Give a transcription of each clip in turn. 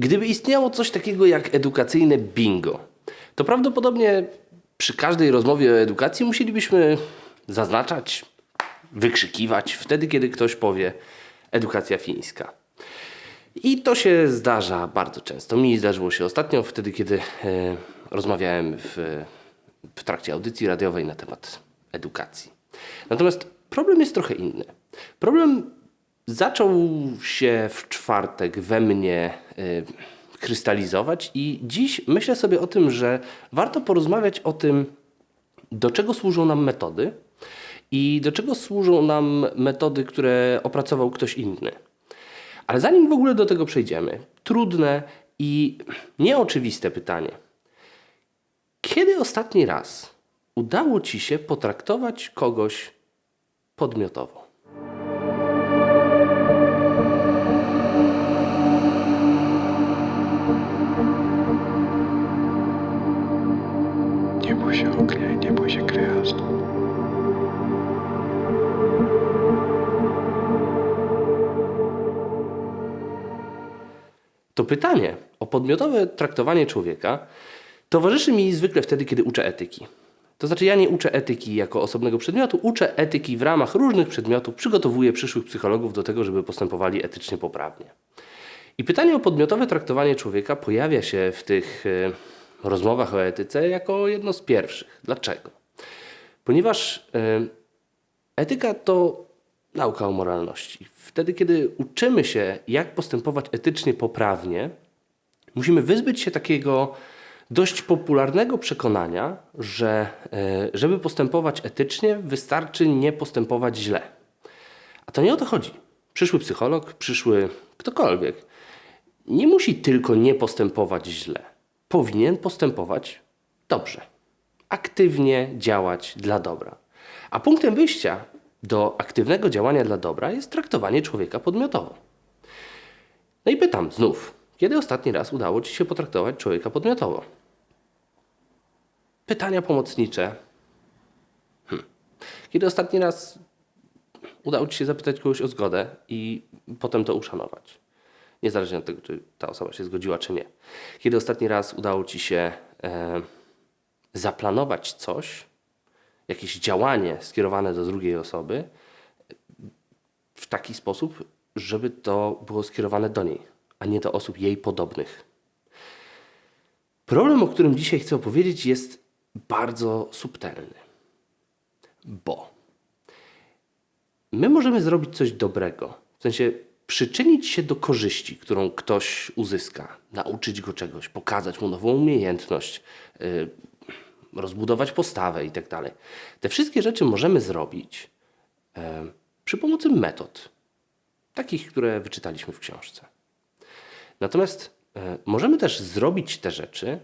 Gdyby istniało coś takiego jak edukacyjne bingo, to prawdopodobnie przy każdej rozmowie o edukacji musielibyśmy zaznaczać, wykrzykiwać wtedy, kiedy ktoś powie edukacja fińska. I to się zdarza bardzo często. Mi zdarzyło się ostatnio, wtedy, kiedy e, rozmawiałem w, w trakcie audycji radiowej na temat edukacji. Natomiast problem jest trochę inny. Problem zaczął się w czwartek we mnie y, krystalizować i dziś myślę sobie o tym, że warto porozmawiać o tym, do czego służą nam metody i do czego służą nam metody, które opracował ktoś inny. Ale zanim w ogóle do tego przejdziemy, trudne i nieoczywiste pytanie. Kiedy ostatni raz udało Ci się potraktować kogoś podmiotowo? Pytanie o podmiotowe traktowanie człowieka towarzyszy mi zwykle wtedy, kiedy uczę etyki. To znaczy, ja nie uczę etyki jako osobnego przedmiotu, uczę etyki w ramach różnych przedmiotów, przygotowuję przyszłych psychologów do tego, żeby postępowali etycznie poprawnie. I pytanie o podmiotowe traktowanie człowieka pojawia się w tych e, rozmowach o etyce jako jedno z pierwszych. Dlaczego? Ponieważ e, etyka to nauka o moralności. Wtedy, kiedy uczymy się, jak postępować etycznie poprawnie, musimy wyzbyć się takiego dość popularnego przekonania, że e, żeby postępować etycznie, wystarczy nie postępować źle. A to nie o to chodzi. Przyszły psycholog, przyszły ktokolwiek nie musi tylko nie postępować źle. Powinien postępować dobrze. Aktywnie działać dla dobra. A punktem wyjścia do aktywnego działania dla dobra jest traktowanie człowieka podmiotowo. No i pytam znów, kiedy ostatni raz udało Ci się potraktować człowieka podmiotowo? Pytania pomocnicze. Hm. Kiedy ostatni raz udało Ci się zapytać kogoś o zgodę i potem to uszanować? Niezależnie od tego, czy ta osoba się zgodziła, czy nie. Kiedy ostatni raz udało Ci się e, zaplanować coś, jakieś działanie skierowane do drugiej osoby w taki sposób, żeby to było skierowane do niej, a nie do osób jej podobnych. Problem, o którym dzisiaj chcę opowiedzieć, jest bardzo subtelny. Bo my możemy zrobić coś dobrego, w sensie przyczynić się do korzyści, którą ktoś uzyska, nauczyć go czegoś, pokazać mu nową umiejętność, yy, rozbudować postawę itd. Te wszystkie rzeczy możemy zrobić yy, przy pomocy metod, takich, które wyczytaliśmy w książce. Natomiast yy, możemy też zrobić te rzeczy,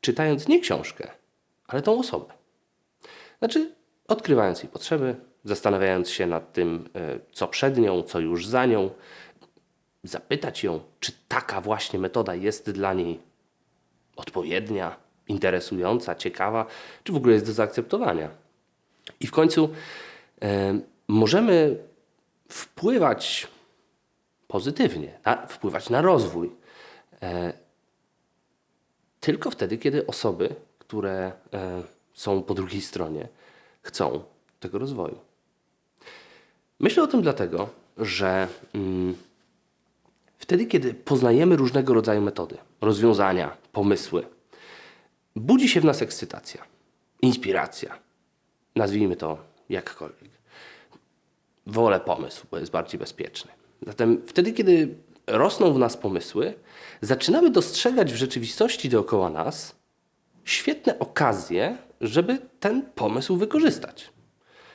czytając nie książkę, ale tą osobę. Znaczy, odkrywając jej potrzeby, zastanawiając się nad tym, e, co przed nią, co już za nią, zapytać ją, czy taka właśnie metoda jest dla niej odpowiednia, interesująca, ciekawa, czy w ogóle jest do zaakceptowania. I w końcu e, możemy wpływać pozytywnie, na, wpływać na rozwój. E, tylko wtedy, kiedy osoby, które e, są po drugiej stronie, chcą tego rozwoju. Myślę o tym dlatego, że mm, wtedy, kiedy poznajemy różnego rodzaju metody, rozwiązania, pomysły, budzi się w nas ekscytacja, inspiracja. Nazwijmy to jakkolwiek. Wolę pomysł, bo jest bardziej bezpieczny. Zatem wtedy, kiedy rosną w nas pomysły, zaczynamy dostrzegać w rzeczywistości dookoła nas świetne okazje, żeby ten pomysł wykorzystać.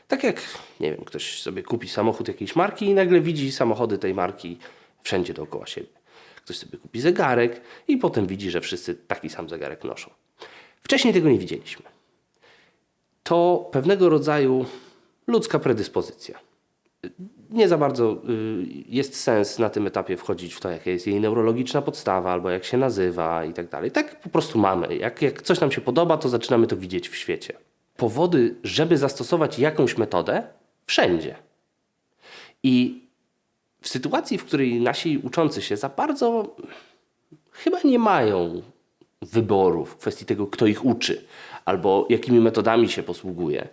Tak jak, nie wiem, ktoś sobie kupi samochód jakiejś marki i nagle widzi samochody tej marki wszędzie dookoła siebie. Ktoś sobie kupi zegarek i potem widzi, że wszyscy taki sam zegarek noszą. Wcześniej tego nie widzieliśmy. To pewnego rodzaju ludzka predyspozycja. Nie za bardzo y, jest sens na tym etapie wchodzić w to, jaka jest jej neurologiczna podstawa, albo jak się nazywa i tak dalej. Tak po prostu mamy. Jak, jak coś nam się podoba, to zaczynamy to widzieć w świecie. Powody, żeby zastosować jakąś metodę, wszędzie. I w sytuacji, w której nasi uczący się za bardzo chyba nie mają wyboru w kwestii tego, kto ich uczy albo jakimi metodami się posługuje,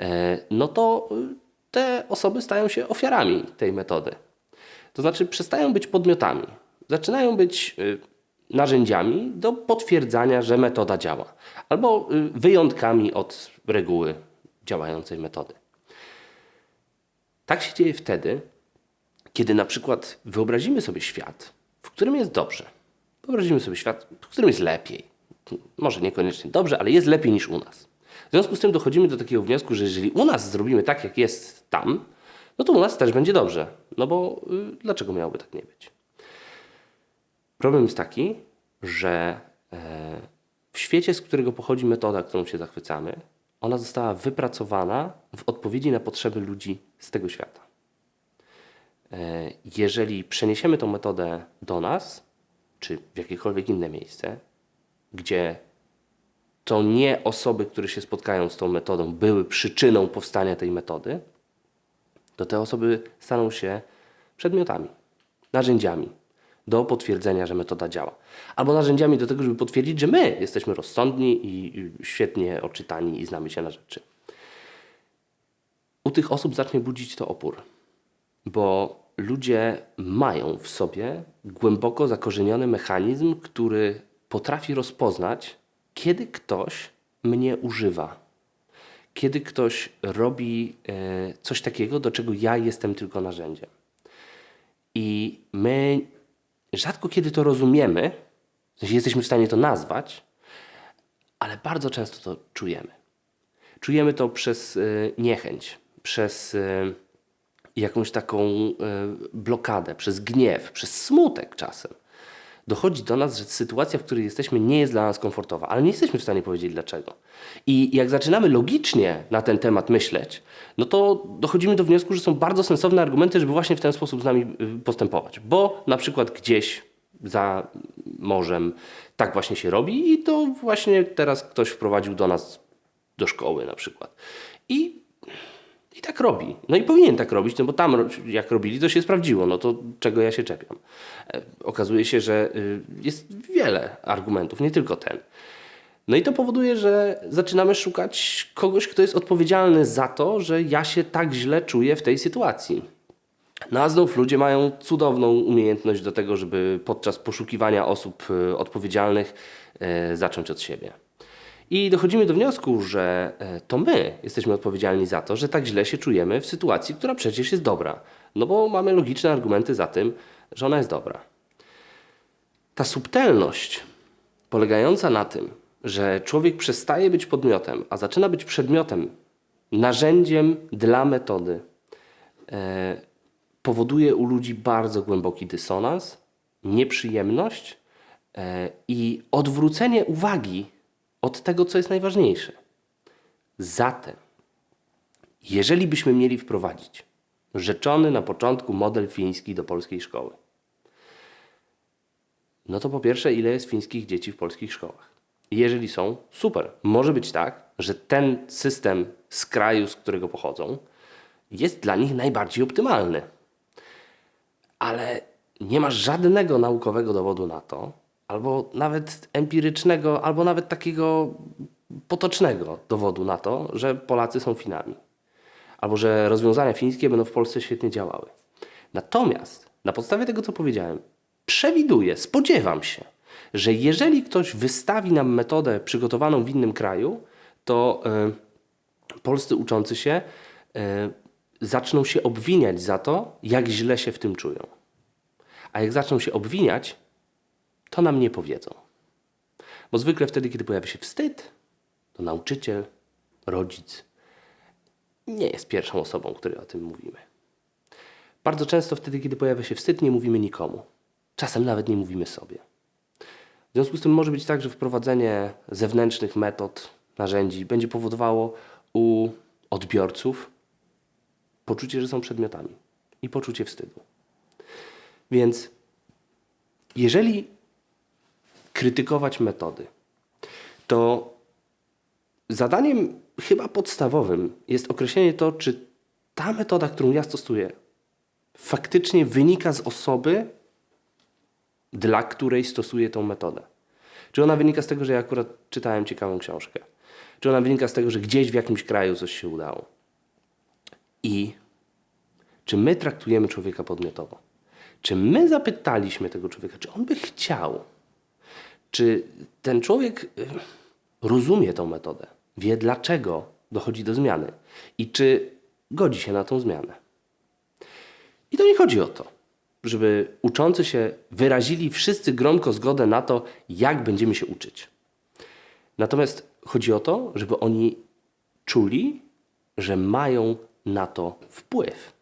e, no to y, te osoby stają się ofiarami tej metody. To znaczy przestają być podmiotami, zaczynają być y, narzędziami do potwierdzania, że metoda działa, albo y, wyjątkami od reguły działającej metody. Tak się dzieje wtedy, kiedy na przykład wyobrazimy sobie świat, w którym jest dobrze. Wyobrazimy sobie świat, w którym jest lepiej. Może niekoniecznie dobrze, ale jest lepiej niż u nas. W związku z tym dochodzimy do takiego wniosku, że jeżeli u nas zrobimy tak, jak jest tam, no to u nas też będzie dobrze. No bo y, dlaczego miałoby tak nie być? Problem jest taki, że e, w świecie, z którego pochodzi metoda, którą się zachwycamy, ona została wypracowana w odpowiedzi na potrzeby ludzi z tego świata. E, Jeżeli przeniesiemy tą metodę do nas, czy w jakiekolwiek inne miejsce, gdzie to nie osoby, które się spotkają z tą metodą, były przyczyną powstania tej metody, to te osoby staną się przedmiotami, narzędziami do potwierdzenia, że metoda działa. Albo narzędziami do tego, żeby potwierdzić, że my jesteśmy rozsądni i świetnie oczytani i znamy się na rzeczy. U tych osób zacznie budzić to opór, bo ludzie mają w sobie głęboko zakorzeniony mechanizm, który potrafi rozpoznać, kiedy ktoś mnie używa, kiedy ktoś robi e, coś takiego, do czego ja jestem tylko narzędziem. I my rzadko kiedy to rozumiemy, jesteśmy w stanie to nazwać, ale bardzo często to czujemy. Czujemy to przez y, niechęć, przez y, jakąś taką y, blokadę, przez gniew, przez smutek czasem. Dochodzi do nas, że sytuacja, w której jesteśmy, nie jest dla nas komfortowa, ale nie jesteśmy w stanie powiedzieć dlaczego. I jak zaczynamy logicznie na ten temat myśleć, no to dochodzimy do wniosku, że są bardzo sensowne argumenty, żeby właśnie w ten sposób z nami y, postępować. Bo na przykład gdzieś za morzem tak właśnie się robi i to właśnie teraz ktoś wprowadził do nas do szkoły na przykład. I i tak robi. No i powinien tak robić, no bo tam jak robili, to się sprawdziło. No to czego ja się czepiam? E, Okazuje się, że y, jest wiele argumentów, nie tylko ten. No i to powoduje, że zaczynamy szukać kogoś, kto jest odpowiedzialny za to, że ja się tak źle czuję w tej sytuacji. No a znów ludzie mają cudowną umiejętność do tego, żeby podczas poszukiwania osób y, odpowiedzialnych y, zacząć od siebie. I dochodzimy do wniosku, że e, to my jesteśmy odpowiedzialni za to, że tak źle się czujemy w sytuacji, która przecież jest dobra. No bo mamy logiczne argumenty za tym, że ona jest dobra. Ta subtelność polegająca na tym, że człowiek przestaje być podmiotem, a zaczyna być przedmiotem, narzędziem dla metody, e, powoduje u ludzi bardzo głęboki dysonans, nieprzyjemność e, i odwrócenie uwagi od tego, co jest najważniejsze. Zatem, jeżeli byśmy mieli wprowadzić rzeczony na początku model fiński do polskiej szkoły, no to po pierwsze, ile jest fińskich dzieci w polskich szkołach? Jeżeli są, super. Może być tak, że ten system z kraju, z którego pochodzą, jest dla nich najbardziej optymalny. Ale nie ma żadnego naukowego dowodu na to, albo nawet empirycznego, albo nawet takiego potocznego dowodu na to, że Polacy są Finami. Albo że rozwiązania fińskie będą w Polsce świetnie działały. Natomiast na podstawie tego, co powiedziałem, przewiduję, spodziewam się, że jeżeli ktoś wystawi nam metodę przygotowaną w innym kraju, to y, polscy uczący się y, zaczną się obwiniać za to, jak źle się w tym czują. A jak zaczną się obwiniać, to nam nie powiedzą. Bo zwykle wtedy, kiedy pojawia się wstyd, to nauczyciel, rodzic nie jest pierwszą osobą, której o tym mówimy. Bardzo często wtedy, kiedy pojawia się wstyd, nie mówimy nikomu. Czasem nawet nie mówimy sobie. W związku z tym może być tak, że wprowadzenie zewnętrznych metod, narzędzi będzie powodowało u odbiorców poczucie, że są przedmiotami i poczucie wstydu. Więc jeżeli krytykować metody, to zadaniem chyba podstawowym jest określenie to, czy ta metoda, którą ja stosuję, faktycznie wynika z osoby, dla której stosuję tą metodę. Czy ona wynika z tego, że ja akurat czytałem ciekawą książkę? Czy ona wynika z tego, że gdzieś w jakimś kraju coś się udało? I czy my traktujemy człowieka podmiotowo? Czy my zapytaliśmy tego człowieka, czy on by chciał? Czy ten człowiek y, rozumie tą metodę? Wie, dlaczego dochodzi do zmiany? I czy godzi się na tą zmianę? I to nie chodzi o to, żeby uczący się wyrazili wszyscy gromko zgodę na to, jak będziemy się uczyć. Natomiast chodzi o to, żeby oni czuli, że mają na to wpływ.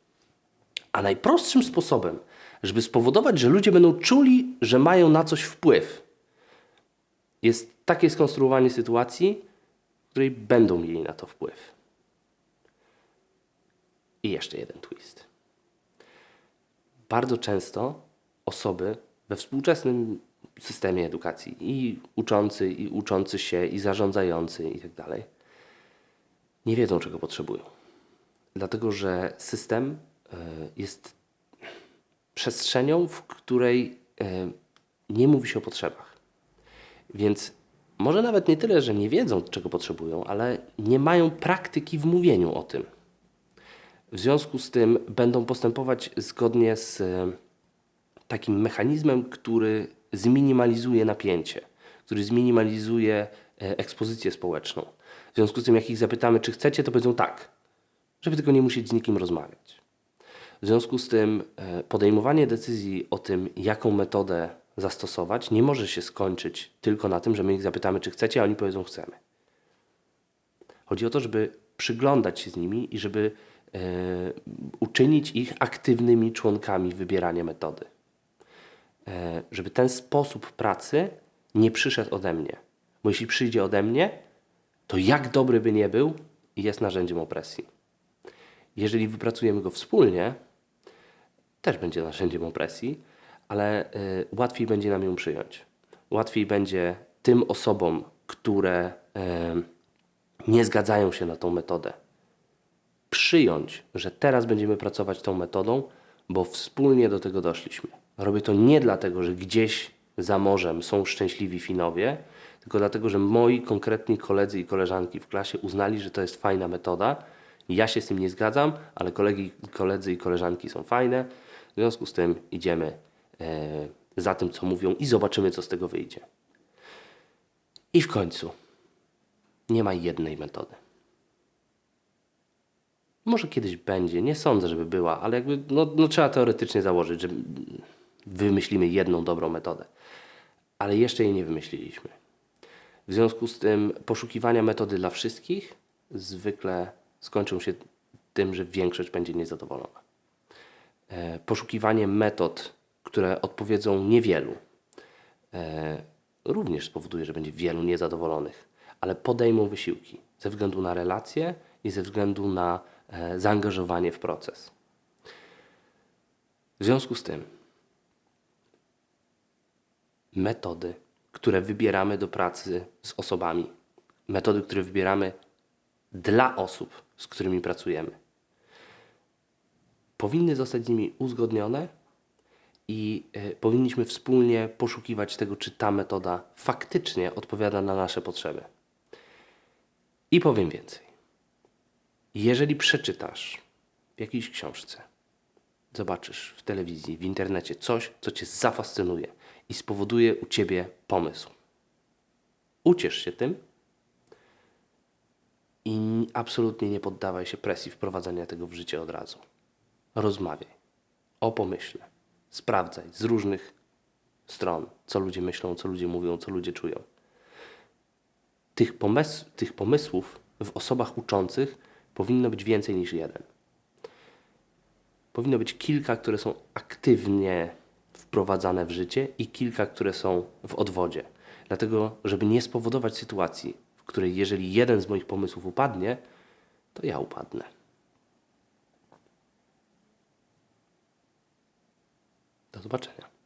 A najprostszym sposobem, żeby spowodować, że ludzie będą czuli, że mają na coś wpływ, jest takie skonstruowanie sytuacji, w której będą mieli na to wpływ. I jeszcze jeden twist. Bardzo często osoby we współczesnym systemie edukacji, i uczący, i uczący się, i zarządzający, i tak dalej, nie wiedzą, czego potrzebują. Dlatego, że system e, jest przestrzenią, w której e, nie mówi się o potrzebach. Więc może nawet nie tyle, że nie wiedzą, czego potrzebują, ale nie mają praktyki w mówieniu o tym. W związku z tym będą postępować zgodnie z e, takim mechanizmem, który zminimalizuje napięcie, który zminimalizuje e, ekspozycję społeczną. W związku z tym, jak ich zapytamy, czy chcecie, to powiedzą tak, żeby tylko nie musieć z nikim rozmawiać. W związku z tym e, podejmowanie decyzji o tym, jaką metodę zastosować, nie może się skończyć tylko na tym, że my ich zapytamy, czy chcecie, a oni powiedzą, chcemy. Chodzi o to, żeby przyglądać się z nimi i żeby e, uczynić ich aktywnymi członkami wybierania metody. E, żeby ten sposób pracy nie przyszedł ode mnie. Bo jeśli przyjdzie ode mnie, to jak dobry by nie był, jest narzędziem opresji. Jeżeli wypracujemy go wspólnie, też będzie narzędziem opresji, ale y, łatwiej będzie nam ją przyjąć. Łatwiej będzie tym osobom, które y, nie zgadzają się na tą metodę, przyjąć, że teraz będziemy pracować tą metodą, bo wspólnie do tego doszliśmy. Robię to nie dlatego, że gdzieś za morzem są szczęśliwi Finowie, tylko dlatego, że moi konkretni koledzy i koleżanki w klasie uznali, że to jest fajna metoda. Ja się z tym nie zgadzam, ale kolegi, koledzy i koleżanki są fajne. W związku z tym idziemy za tym, co mówią i zobaczymy, co z tego wyjdzie. I w końcu nie ma jednej metody. Może kiedyś będzie, nie sądzę, żeby była, ale jakby no, no trzeba teoretycznie założyć, że wymyślimy jedną dobrą metodę. Ale jeszcze jej nie wymyśliliśmy. W związku z tym poszukiwania metody dla wszystkich zwykle skończą się tym, że większość będzie niezadowolona. E, poszukiwanie metod, które odpowiedzą niewielu, e, również spowoduje, że będzie wielu niezadowolonych, ale podejmą wysiłki ze względu na relacje i ze względu na e, zaangażowanie w proces. W związku z tym metody, które wybieramy do pracy z osobami, metody, które wybieramy dla osób, z którymi pracujemy, powinny zostać z nimi uzgodnione i y, powinniśmy wspólnie poszukiwać tego, czy ta metoda faktycznie odpowiada na nasze potrzeby. I powiem więcej. Jeżeli przeczytasz w jakiejś książce, zobaczysz w telewizji, w internecie coś, co cię zafascynuje i spowoduje u ciebie pomysł, uciesz się tym i absolutnie nie poddawaj się presji wprowadzania tego w życie od razu. Rozmawiaj o pomyśle, sprawdzaj z różnych stron, co ludzie myślą, co ludzie mówią, co ludzie czują. Tych, tych pomysłów w osobach uczących powinno być więcej niż jeden. Powinno być kilka, które są aktywnie wprowadzane w życie i kilka, które są w odwodzie. Dlatego, żeby nie spowodować sytuacji, w której jeżeli jeden z moich pomysłów upadnie, to ja upadnę. Do zobaczenia.